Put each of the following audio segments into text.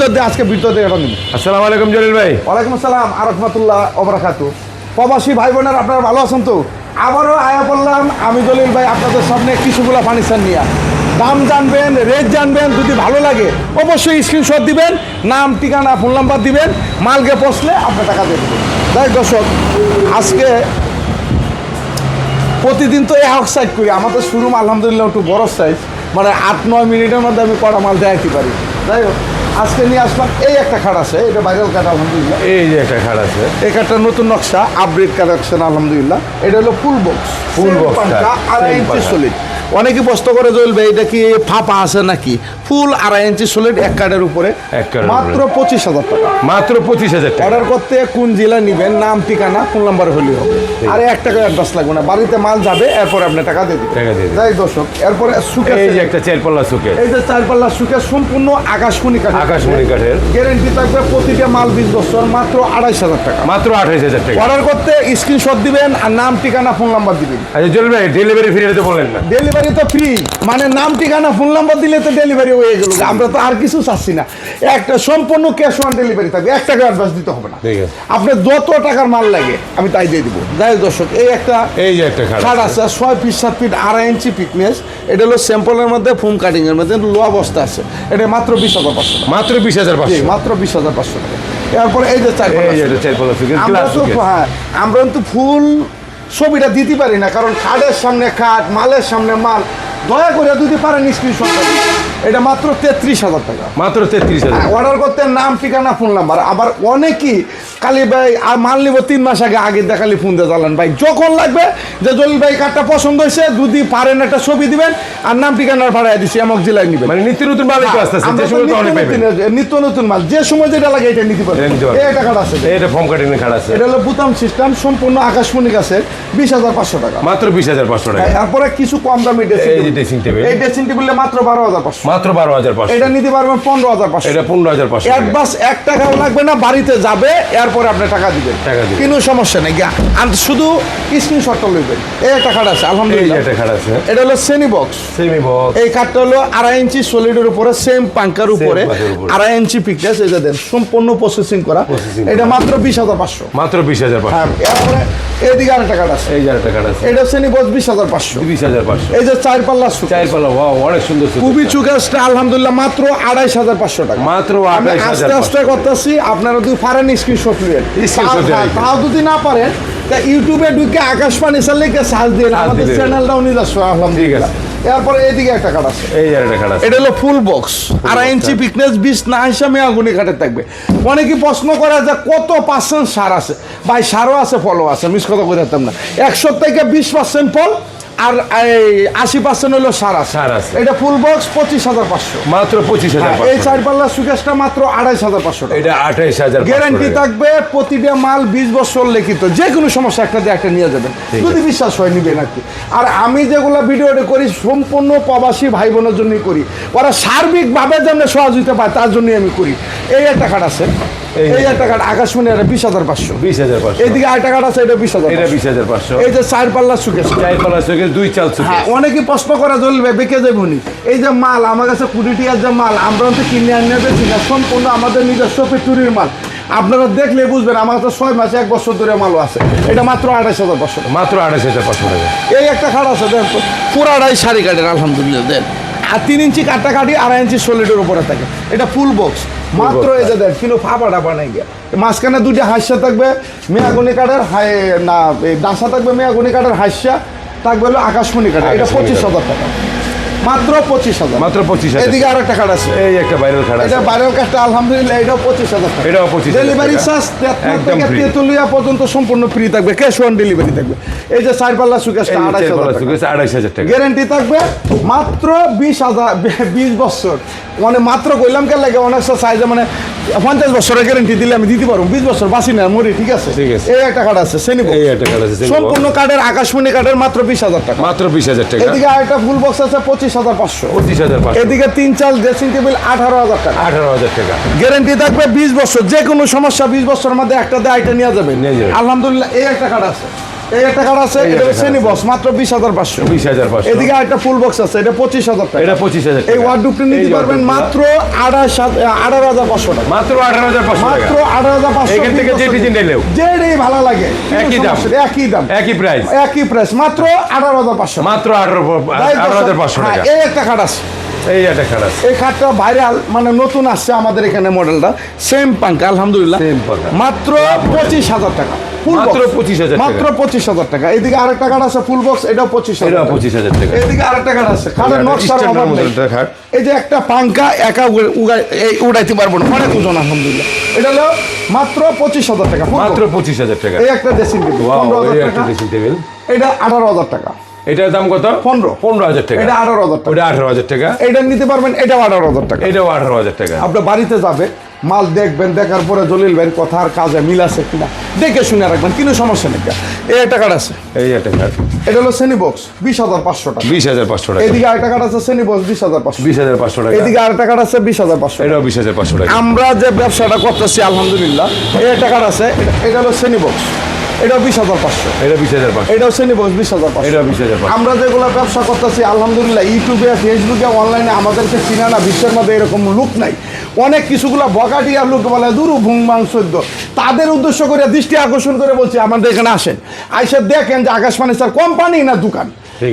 ভিতর দিয়ে আজকে ভিতর দিয়ে এটা আসসালামু আলাইকুম জলিল ভাই। ওয়ালাইকুম আসসালাম ওবরাকাতু প্রবাসী ভাই বোনেরা আপনারা ভালো আছেন তো? আবারও আয়া বললাম আমি দলিল ভাই আপনাদের সামনে কিছুগুলো ফার্নিচার নিয়ে। দাম জানবেন রেট জানবেন যদি ভালো লাগে অবশ্যই স্ক্রিনশট দিবেন নাম ঠিকানা ফোন নাম্বার দিবেন মালকে পৌঁছলে আপনার টাকা দেবেন। তাই দর্শক আজকে প্রতিদিন তো এক সাইড করি আমাদের শোরুম আলহামদুলিল্লাহ একটু বড় সাইজ মানে আট নয় মিনিটের মধ্যে আমি কড়া মাল দেখাইতে পারি। যাই হোক। আজকে নিয়ে আসলাম এই একটা খাট আছে এটা ভাইরাল কাঠ আলহামদুলিল্লাহ। এই যে একটা খাট আছে। এই কাঠটা নতুন নকশা আপডেট কালেকশন আলহামদুলিল্লাহ। এটা হলো ফুল বক্স ফুল বক্স আড়াই ইঞ্চি। সলিড অনেকে প্রশ্ন করে জ্বলবে এটা কি ফাঁপা আছে নাকি? ফুল আড়াই ইঞ্চি সলিড এক কার্ডের উপরে। মাত্র পঁচিশ হাজার টাকা। মাত্র পঁচিশ হাজার টাকা। অর্ডার করতে কোন জেলা নিবেন নাম ঠিকানা ফোন নাম্বার হলেই হবে। আর এক টাকা অ্যাডভান্স লাগবে না। বাড়িতে মাল যাবে এরপর আপনি টাকা দিয়ে দিবেন। টাকা দিয়ে যাই দর্শক এরপরে সুখে এই যে একটা চার পাল্লা এই যে চার পাল্লা সুখে সম্পূর্ণ আকাশমণি কাঠ আকাশমণি কাঠের। গ্যারেন্টি থাকবে প্রতিটা মাল বিশ বছর মাত্র আড়াইশ হাজার টাকা। মাত্র আঠাইশ হাজার টাকা। অর্ডার করতে স্ক্রিনশট দিবেন আর নাম ঠিকানা ফোন নাম্বার দিবেন। আচ্ছা ভাই ডেলিভারি ফ্রি তো বললেন না। ডেলিভারি তো ফ্রি মানে নাম ঠিকানা ফোন নাম্বার দিলে তো ডেলিভারি হয়ে গেল। আমরা তো আর কিছু চাচ্ছি না। একটা সম্পূর্ণ ক্যাশ অন ডেলিভারি থাকবে। এক টাকা অ্যাডভান্স দিতে হবে না। আপনার যত টাকার মাল লাগে আমি তাই দিয়ে দিব। যাই দর্শক এই একটা এই যে একটা খাট খাট আছে। ছয় ফিট সাত ফিট আড়াই ইঞ্চি পিকনেস এটা হলো স্যাম্পলের মধ্যে ফোম কাটিং এর মধ্যে লো অবস্থা আছে। এটা মাত্র বিশ হাজার পাঁচশো টাকা। মাত্র বিশ হাজার জি, পাঁচশো মাত্র বিশ হাজার পাঁচশো টাকা। এরপরে এই যে চার আমরা তো হ্যাঁ আমরা তো ফুল ছবিটা দিতে পারি না কারণ খাটের সামনে খাট মালের সামনে মাল দয়া করে যদি পারেন স্ক্রিনশট এটা মাত্র তেত্রিশ হাজার টাকা। মাত্র তেত্রিশ হাজার। অর্ডার করতে নাম ঠিকানা ফোন নাম্বার আবার অনেকেই কালি ভাই আর মাল নিব তিন মাস আগে আগে দেখালি ফোন দিয়ে জ্বালান। ভাই যখন লাগবে যে জলিল ভাই কার্ডটা পছন্দ হয়েছে যদি পারেন একটা ছবি দিবেন আর নাম ঠিকানার ভাড়ায় দিচ্ছি এমক জেলায় নিবেন। মানে নিত্য নতুন অনেক নিত্য নতুন- মাল। যে সময় যেটা লাগে এটা নিতে পারবেন। এটা। এই আছে। এটা ফর্ম কাটিং খাট আছে। এটা হলো বুতাম সিস্টেম সম্পূর্ণ আকাশমণি গাছের বিশ হাজার পাঁচশো টাকা। মাত্র বিশ হাজার পাঁচশো টাকা। এরপরে কিছু কম দামি ড্রেসিং যে dressing table। এই ড্রেসিং টেবিলে মাত্র বারো হাজার পাঁচশো। মাত্র বারো হাজার পাঁচশো। এটা নিতে পারবেন পনেরো হাজার পাঁচশো। এটা পনেরো হাজার পাঁচশো অ্যাডভান্স এক টাকাও লাগবে না বাড়িতে যাবে এরপরে আপনি টাকা দিবেন। টাকা দিবেন। কোনো সমস্যা নেই আর শুধু স্ক্রিনশটটা লইবেন। এই একটা কার্ড আছে এই আলহামদুলিল্লাহ একটা খাট আছে। এটা হলো সেনি বক্স সেমি বক্স এই কাঠটা হলো আড়াই ইঞ্চি সলিডের উপরে সেম পাঙ্কার উপরে আড়াই ইঞ্চি পিকনেস এই যে দেন সম্পূর্ণ প্রসেসিং করা। এটা মাত্র বিশ হাজার পাঁচশো। মাত্র বিশ হাজার পাঁচশো। হ্যাঁ এরপরে এইদিকে আরেকটা কার্ড আছে। এই যে একটা খাট আছে। এটা শ্রেণি বস বিশ হাজার পাঁচশো। বিশ হাজার পাঁচশো। এই যে চার পাল্লা সুখ। চার পাল্লা ওয়াও অনেক সুন্দর। খুবই চুকাসটা আলহামদুলিল্লাহ মাত্র আড়াইশ হাজার পাঁচশো টাকা। মাত্র আস্তে আস্তে করতেছি আপনারা যদি পারেন স্ক্রিনশট নেবেন। তাও যদি না পারেন তা ইউটিউবে ঢুকে আকাশ পানি সার্চ আমাদের দিবেন। চ্যানেলটাও নিজস্ব আলহামদুলিল্লাহ। এরপরে এইদিকে একটা কার্ড আছে। এই একটা খাট আছে। এটা হলো ফুল বক্স আড়াই ইঞ্চি পিকনেস বিশ না হিসাবে আগুনি কাঠের থাকবে। অনেকে প্রশ্ন করে যে কত পার্সেন্ট সার আছে? ভাই সারও আছে ফলও আছে মিস কথা করে দিতাম না একশো থেকে বিশ পার্সেন্ট ফল? আর আশি পার্সেন্ট হলো সার আছে। সার আছে। এটা ফুল বক্স পঁচিশ হাজার পাঁচশো। মাত্র পঁচিশ হাজার এই চার পাল্লা সুকেশটা মাত্র আড়াইশ হাজার পাঁচশো এটা আঠাইশ হাজার গ্যারান্টি থাকবে প্রতিটা মাল বিশ বছর লিখিত। যে কোনো সমস্যা একটা দিয়ে একটা নিয়ে যাবেন। যদি বিশ্বাস হয় নিবেন আর কি। আর আমি যেগুলো ভিডিওটা করি সম্পূর্ণ প্রবাসী ভাই বোনের জন্যই করি। ওরা সার্বিকভাবে যেন সহযোগিতা পায় তার জন্যই আমি করি। এই একটা কার্ড আছে। এই- একটা কার্ড আকাশমণি এটা বিশ হাজার পাঁচশো। বিশ হাজার পাঁচশো। এইদিকে আছে এটা বিশ হাজার এটা বিশ হাজার পাঁচশো। এই যে চার পাল্লা সুকেশ। চার পাল্লা চোখে দুই চাল হ্যাঁ অনেকে প্রশ্ন করা চলবে বেঁকে যাবনি এই যে মাল আমার কাছে কুড়ি টিয়ার যে মাল আমরা তো কিনে আনিয়ে বেছি না সম্পূর্ণ আমাদের নিজস্ব ফ্যাক্টরির মাল। আপনারা দেখলে বুঝবেন আমার কাছে ছয় মাসে এক বছর ধরে মালও আছে। এটা মাত্র আড়াইশ হাজার পাঁচশো। মাত্র আড়াইশ হাজার পাঁচশো টাকা। এই একটা খাট আছে দেন তো। পুরাটাই শাড়ি কাটের আলহামদুলিল্লাহ দেন। আর তিন ইঞ্চি কাটটা কাটি আড়াই ইঞ্চি সলিডের উপরে থাকে। এটা ফুল বক্স মাত্র এই যে দেন কিন্তু ফাঁপাটা বানাই নাই গিয়া মাঝখানে দুইটা হাস্যা থাকবে মেয়াগুনি কাঠের হাই না ডাসা থাকবে মেয়াগুনি কাঠের হাস্যা থাকবে হলো আকাশমণি কাঠের এটা পঁচিশ। হাজার টাকা। মাত্র পঁচিশ হাজার। মাত্র পঁচিশ হাজার। এদিকে আর একটা কাঠ আছে। এই একটা ভাইরাল খাট আছে। এটা বাইরের কাজটা আলহামদুলিল্লাহ এটাও পঁচিশ হাজার এটাও 25,000 ডেলিভারি চার্জ একদম থেকে। তেতুলিয়া পর্যন্ত সম্পূর্ণ ফ্রি থাকবে। ক্যাশ অন ডেলিভারি থাকবে। এই যে চার পাল্লা সুকেশটা আড়াইশ হাজার আড়াইশ হাজার টাকা। গ্যারান্টি থাকবে মাত্র বিশ হাজার বিশ বছর। মানে মাত্র কইলাম কে লাগে? অনেক সাইজে মানে পঞ্চাশ বছরের গ্যারেন্টি দিলে আমি দিতে পারব। বিশ বছর বাসি না মরি ঠিক আছে? ঠিক আছে। এই একটা কার্ড আছে শ্রেণি এই একটা খাট আছে সম্পূর্ণ কার্ডের আকাশমণি কার্ডের মাত্র বিশ হাজার টাকা। মাত্র বিশ হাজার টাকা। এদিকে আরেকটা ফুল বক্স আছে পঁচিশ হাজার পাঁচশো। পঁচিশ হাজার পাঁচশো। এদিকে তিন চাল ড্রেসিং টেবিল আঠারো হাজার টাকা। আঠারো হাজার টাকা। গ্যারান্টি থাকবে বিশ বছর যে কোনো সমস্যা বিশ বছরের মধ্যে একটা দিয়ে আইটা নিয়ে যাবে। আলহামদুলিল্লাহ এই একটা কার্ড আছে। এই একটা কার্ড আছে এই এটা শ্রেণি বক্স মাত্র বিশ হাজার পাঁচশো। বিশ হাজার পাঁচশো। এদিকে একটা ফুল বক্স আছে এটা পঁচিশ হাজার টাকা। এটা পঁচিশ হাজার এই টাকা। ওয়ার্ডরোবটা নিতে পারবেন মাত্র আড়াইশ আঠারো হাজার পাঁচশো টাকা। মাত্র আঠারো হাজার পাঁচশো মাত্র আঠারো হাজার পাঁচশো এখান থেকে যে ডিজাইন নিলেও যেটাই ভালো লাগে একই দাম। একই দাম। একই প্রাইস একই প্রাইস মাত্র আঠারো হাজার পাঁচশো মাত্র আঠারো আঠারো হাজার পাঁচশো টাকা। এই একটা কার্ড আছে। এই একটা খারাপ এই কার্ডটা ভাইরাল মানে নতুন আসছে আমাদের এখানে মডেলটা সেম পাঙ্ক আলহামদুলিল্লাহ। পাঙ্কা। মাত্র পঁচিশ হাজার টাকা। মাত্র 25,000 টাকা। মাত্র পঁচিশ হাজার টাকা এদিকে আরেকটা কার্ড আছে ফুল বক্স এটাও পঁচিশ এটা হাজার পঁচিশ হাজার টাকা এদিকে আরেকটা কার্ড আছে কার্ডের নকশার অভাব নেই। এই যে একটা পাঙ্কা একা উড়াইতে পারব না অনেক ওজন আলহামদুলিল্লাহ এটা হলো মাত্র পঁচিশ হাজার টাকা মাত্র পঁচিশ হাজার টাকা এই একটা ড্রেসিং টেবিল হাজার টাকা এটা আঠারো হাজার টাকা এটার দাম কত পনেরো। পনেরো হাজার টাকা এটা আঠারো হাজার টাকা ওটা আঠারো হাজার টাকা এটা নিতে পারবেন এটাও আঠারো হাজার টাকা এটাও আঠারো হাজার টাকা আপনার বাড়িতে যাবে মাল দেখবেন দেখার পরে দলিল ভাই কথার কাজে মিল আছে কিনা দেখে শুনে রাখবেন কোনো সমস্যা নেই এই একটা কার্ড আছে এই একটা খাট এটা হলো শ্রেণি বক্স বিশ হাজার পাঁচশো টাকা বিশ হাজার পাঁচশো টাকা এদিকে আরেকটা কার্ড আছে শ্রেণি বক্স বিশ হাজার পাঁচশো বিশ হাজার পাঁচশো টাকা এদিকে আরেকটা কার্ড আছে বিশ হাজার পাঁচশো এটাও বিশ হাজার পাঁচশো টাকা আমরা যে ব্যবসাটা করতেছি আলহামদুলিল্লাহ এই একটা কার্ড আছে এটা- এটা হলো শ্রেণি বক্স এটাও বিশ হাজার পাঁচশো এটা বিশ হাজার পাঁচশো এটাও শ্রেণি বক্স বিশ হাজার পাঁচশো এটাও বিশ হাজার আমরা যেগুলো ব্যবসা করতেছি আলহামদুলিল্লাহ ইউটিউবে ফেসবুকে অনলাইনে আমাদেরকে চিনা না বিশ্বের মধ্যে এরকম লুক নাই অনেক কিছুগুলো বকাটিয়া লুক বলে দুরু ভুং মাং সদ্য। তাদের উদ্দেশ্য করে দৃষ্টি আকর্ষণ করে বলছি আমাদের এখানে আসেন। আইসে দেখেন যে আকাশবাণী স্যার কোম্পানি না দোকান।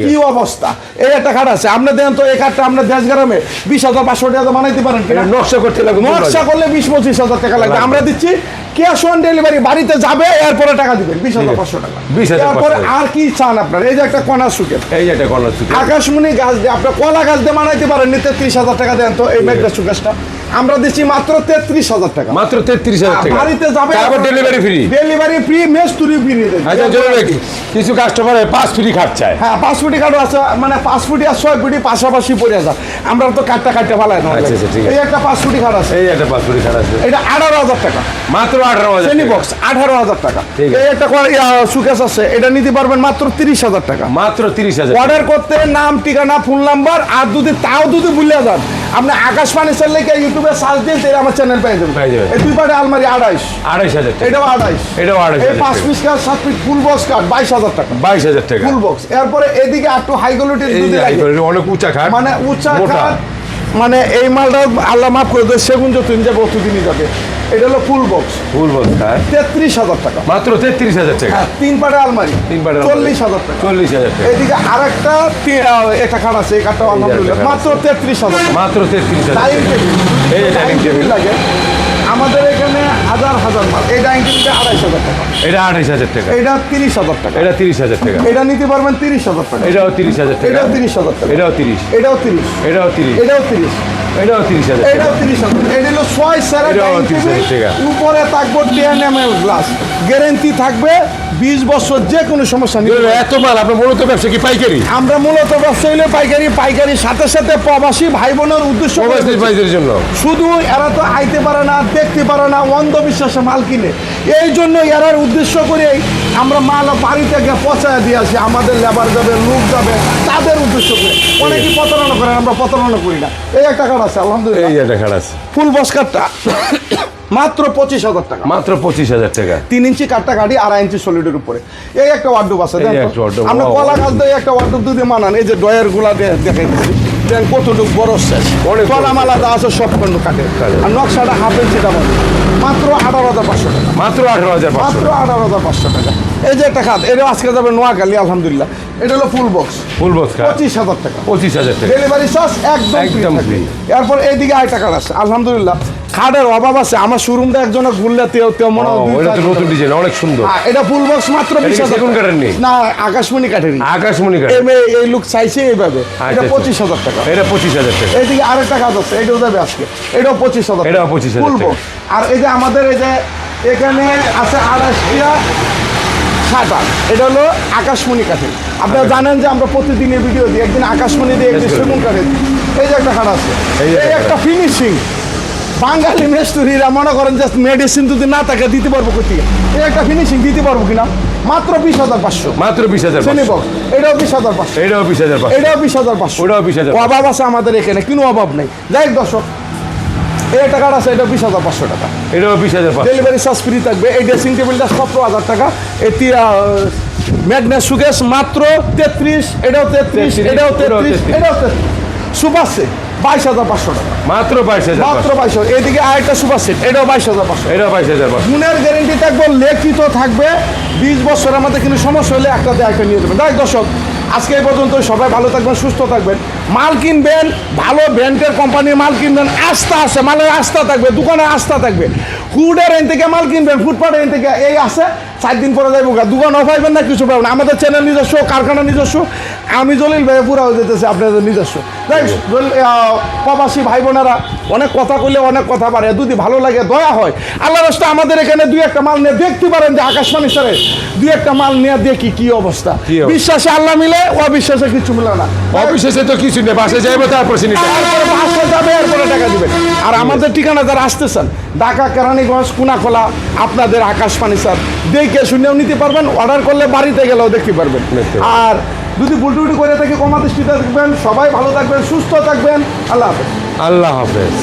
কি অবস্থা? এই একটা কার্ড আছে। আপনি দেন তো এই কার্ডটা আপনার দেশ গ্রামে বিশ হাজার পাঁচশো টাকা বানাইতে পারেন নকশা করতে লাগবে নকশা করলে বিশ পঁচিশ হাজার টাকা লাগবে। আমরা দিচ্ছি ক্যাশ অন ডেলিভারি বাড়িতে যাবে এরপরে টাকা দিবেন বিশ হাজার পাঁচশো টাকা। 20,500 এরপরে টাকা। আর কি চান আপনার? এই যে একটা কণা সুকের এই একটা কর্নার সুতি আকাশমণি গাছ দিয়ে আপনার কলা গাছ দিয়ে বানাইতে পারেন নিতে ত্রিশ হাজার টাকা দেন তো এই মেঘটা সুগাসটা আমরা দিচ্ছি মাত্র তেত্রিশ হাজার টাকা। মাত্র তেত্রিশ হাজার টাকা। বাড়িতে যাবে তারপর ডেলিভারি ফ্রি ডেলিভারি ফ্রি মেস মেস্তুরি ফ্রি আচ্ছা দেখি কিছু কাস্টমার পাঁচ ফুটি খাট চায়। হ্যাঁ পাঁচ ফুটি কার্ড আছে মানে পাঁচ ফুটি আর ছয় ফুটি পাশাপাশি পড়ে যায় আমরা তো কাটটা কাটতে ভালাই না আচ্ছা, আচ্ছা, ঠিক এই একটা পাঁচ ফুটি কার্ড আছে। এই একটা পাঁচ ফ্রি খাট আছে। এটা আঠারো হাজার টাকা। মাত্র আঠারো হাজার শ্রেণি বক্স আঠারো হাজার টাকা। আছে। এই একটা সুকেশ আছে এটা নিতে পারবেন মাত্র তিরিশ হাজার টাকা। মাত্র তিরিশ হাজার অর্ডার করতে নাম ঠিকানা ফোন নাম্বার আর যদি তাও যদি ভুলে যান আপনি আকাশ পানি লেগে ইউটিউবে সার্চ দিন তাহলে আমার চ্যানেল পেয়ে যাবেন। পেয়ে যাবেন। এই দুই পাটে আলমারি আড়াইশ। আড়াইশ হাজার এটাও আড়াইশ। এটাও আড়াইশ এই পাঁচ পিস কার্ড সাত পিস ফুল বক্স কার্ড বাইশ হাজার টাকা। বাইশ হাজার টাকা। ফুল বক্স এরপরে এদিকে একটু হাই কোয়ালিটির যদি অনেক উঁচা খাট মানে উঁচা মোটা। মানে এই মালটা আল্লাহ মাফ করে দেয় সেগুন যত বস্তু অতদিনই যাবে। এটা হলো ফুল বক্স ফুল বক্স খাট তেত্রিশ হাজার টাকা মাত্র তেত্রিশ হাজার টাকা হ্যাঁ তিন পাটে আলমারি তিন আলমারি। চল্লিশ হাজার টাকা চল্লিশ হাজার টাকা এদিকে আরেকটা তি- আহ, একটা কাঠ আছে এই আলহামদুলিল্লাহ একটা মাত্র তেত্রিশ হাজার মাত্র তেত্রিশ হাজার ডাইনিং টেবিল। লাগে আমাদের এখানে হাজার হাজার মাল এই ডাইনিং টেবিলটা আড়াইশ হাজার টাকা এটা আঠাইশ হাজার টাকা এটা তিরিশ হাজার টাকা এটা তিরিশ হাজার টাকা এটা নিতে পারবেন তিরিশ হাজার টাকা এটাও তিরিশ হাজার টাকা এটাও তিরিশ হাজার টাকা এটাও তিরিশ এটাও তিরিশ এটাও তিরিশ এটাও তিরিশ এটাও তিরিশ হাজার টাকা। এটাও তিরিশ হাজার। এটা হলো ছয় স্যারের এটাও ডাইনিং 30 হাজার টেবিল টাকা। উপরে থাকব ten M L glass guarantee থাকবে বিশ বছর যে কোনো সমস্যা নেই এত মাল আপনার মূলত ব্যবসা কি পাইকারি? আমরা মূলত ব্যবসা হইলে পাইকারি পাইকারি সাথে সাথে প্রবাসী ভাই বোনের উদ্দেশ্য করে পাইকারির জন্য? শুধু এরা তো আইতে পারে না দেখতে পারে না অন্ধবিশ্বাসে মাল কিনে। এই জন্য এরার উদ্দেশ্য করেই আমরা মাল বাড়ি থেকে পচায় দিয়ে আসি। আমাদের লেবার যাবে লোক যাবে তাদের উদ্দেশ্য করে। অনেকে প্রতারণা করে আমরা প্রতারণা করি না। এই একটা কার্ড আছে আলহামদুলিল্লাহ। এই একটা খাট আছে। ফুল বস মাত্র পঁচিশ হাজার টাকা। মাত্র পঁচিশ হাজার টাকা। তিন ইঞ্চি কাটটা কাটি আড়াই ইঞ্চি সলিডের উপরে। এই একটা ওয়ার্ডুপ আছে আমরা কলা গাছ দিয়ে একটা ওয়ার্ডুপ দিয়ে মানান এই যে ডয়েরগুলা দেখাই দেন কতটুকু বড় শেষ অনেক বড়। কলা মালা দা আছে সব খন্ড কাটে। আর নকশাটা হাফ সেটা বলে। মাত্র আঠারো হাজার পাঁচশো টাকা। মাত্র আঠারো হাজার মাত্র আঠারো হাজার পাঁচশো টাকা। এই যে একটা খাত এটা আজকে যাবে নোয়াখালী আলহামদুলিল্লাহ। এটা হলো ফুল বক্স ফুল বক্স পঁচিশ হাজার টাকা। পঁচিশ হাজার টাকা। ডেলিভারি চার্জ একদম একদম একদম এরপর এইদিকে আরেকটা টাকা আছে। আলহামদুলিল্লাহ। খাটের অভাব আছে আমার শোরুমটা একজনের ঘুরলে তেও তেও মনে হয় নতুন ডিজাইন অনেক সুন্দর। হ্যাঁ, এটা ফুল বক্স মাত্র এটা বিশ হাজার কাঠের নেই? না আকাশমণি কাঠেরই আকাশমণি কাঠ এই লুক চাইছে এইভাবে। এটা আচ্ছা। পঁচিশ হাজার টাকা। এটা পঁচিশ হাজার টাকা। এইদিকে আরেকটা কাজ আছে এটাও দেবে আজকে। এটাও পঁচিশ হাজার এটাও 25,000 ফুল টাকা। বক্স আর এই যে আমাদের এই যে এখানে আছে আড়াইশিয়া সাটা এটা হলো আকাশমণি কাঠের। আপনারা জানেন যে আমরা প্রতিদিনের ভিডিও দিই একদিন আকাশমণি দিয়ে একদিন সেগুন কাঠের। এই যে একটা কাঠ আছে। এই একটা ফিনিশিং বাঙালি মেস্তুরিরা মনে করেন যে মেডিসিন যদি না থাকে দিতে পারব এই একটা ফিনিশিং দিতে পারব কিনা? মাত্র বিশ হাজার পাঁচশো। মাত্র বিশ হাজার এটাও বিশ হাজার পাঁচশো। এটাও বিশ হাজার পাঁচশো। এটাও বিশ হাজার পাঁচশো। ওটাও বিশ হাজার অভাব আছে আমাদের এখানে কোনো অভাব নেই। যাই দর্শক এই টাকাটা আছে এটা বিশ হাজার পাঁচশো টাকা। এটাও বিশ হাজার ডেলিভারি চার্জ ফ্রি থাকবে। এই ড্রেসিং টেবিলটা সতেরো হাজার টাকা। আহ, ম্যাগনেস সুগেস মাত্র তেত্রিশ এটাও তেত্রিশ 33, এটাও এটাও তেত্রিশ এটাও তেত্রিশ। সুপার সেট বাইশ হাজার পাঁচশো টাকা। মাত্র বাইশ হাজার মাত্র বাইশ হাজার। এদিকে আরেকটা সুপার সেট এটাও বাইশ হাজার পাঁচশো। বাইশ হাজার পাঁচশো। গুণের গ্যারেন্টি থাকবে লিখিত থাকবে। বিশ বছরের মধ্যে কিন্তু সমস্যা হলে একটাতে একটা নিয়ে দেবেন দেখ দর্শক আজকে এই পর্যন্ত সবাই ভালো থাকবেন সুস্থ থাকবেন। মাল কিনবেন ভালো ব্র্যান্ডের কোম্পানির মাল কিনবেন আস্থা আছে মালের আস্থা থাকবে দোকানে আস্থা থাকবে। ফুডের এন থেকে মাল কিনবেন ফুটপাথের এন থেকে। এই আছে চার দিন পরে যাইব গা। দোকান পাইবেন না কিছু পাবেন আমাদের চ্যানেল নিজস্ব কারখানা নিজস্ব। আমি জলিল ভাই পুরা যেতেছে আপনাদের নিজস্ব। তাই প্রবাসী ভাই বোনেরা অনেক কথা কইলে অনেক কথা পারে যদি ভালো লাগে দয়া হয়। আল্লাহ রাস্তা আমাদের এখানে দুই একটা মাল নিয়ে দেখতে পারেন যে আকাশবাণী স্যারে দুই একটা মাল নিয়ে দেখি কি অবস্থা। কি অবস্থা? বিশ্বাসে আল্লাহ মিলে অবিশ্বাসে কিছু মিলে না। অবিশ্বাসে তো কিছু নেই বাসে যাইবো তারপর যাবে এরপরে টাকা দিবেন আর আমাদের ঠিকানা যারা আসতেছেন ঢাকা কেরানীগঞ্জ কুনাখোলা আপনাদের আকাশ পানি স্যার দেখে শুনেও নিতে পারবেন অর্ডার করলে বাড়িতে গেলেও দেখতে পারবেন। আর যদি বুলটুটি করে থাকে কমা দৃষ্টিতে থাকবেন সবাই ভালো থাকবেন সুস্থ থাকবেন। আল্লাহ হাফেজ। আল্লাহ হাফেজ।